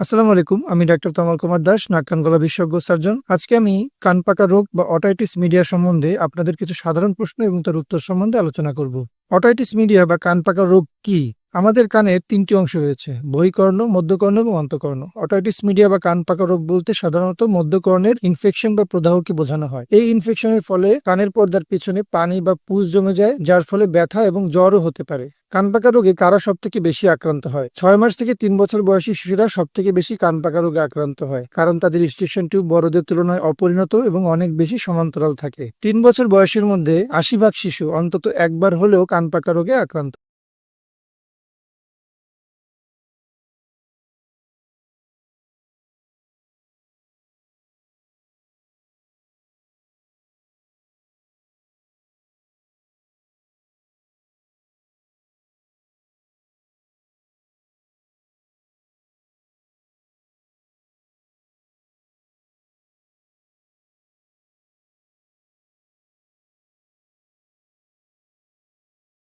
আসসালামু আলাইকুম, আমি ডাক্তার তমাল কুমার দাস, নাক বিশেষজ্ঞ সার্জন। আজকে আমি কান পাকা রোগ বা অটাইটিস মিডিয়া সম্বন্ধে আপনাদের কিছু সাধারণ প্রশ্ন এবং তার উত্তর সম্বন্ধে আলোচনা করব। অটাইটিস মিডিয়া বা কান পাকা রোগ কি? আমাদের কানের তিনটি অংশ রয়েছে, বহিকর্ণ, মধ্যকর্ণ এবং অন্তকর্ণ। অটাইটিস মিডিয়া বা কান পাকা রোগ বলতে সাধারণত মধ্যকর্ণের ইনফেকশন বা প্রদাহকে বোঝানো হয়। এই ইনফেকশনের ফলে কানের পর্দার পিছনে পানি বা পুজ জমে যায়, যার ফলে ব্যথা এবং জ্বরও হতে পারে। কান পাকা রোগে কারা সব থেকে বেশি আক্রান্ত হয়? ছয় মাস থেকে তিন বছর বয়সী শিশুরা সব থেকে বেশি কান পাকা রোগে আক্রান্ত হয়, কারণ তাদের স্টেশন টিউব বড়দের তুলনায় অপরিণত এবং অনেক বেশি সমান্তরাল থাকে। তিন বছর বয়সের মধ্যে আশি ভাগ শিশু অন্তত একবার হলেও কান পাকা রোগে আক্রান্ত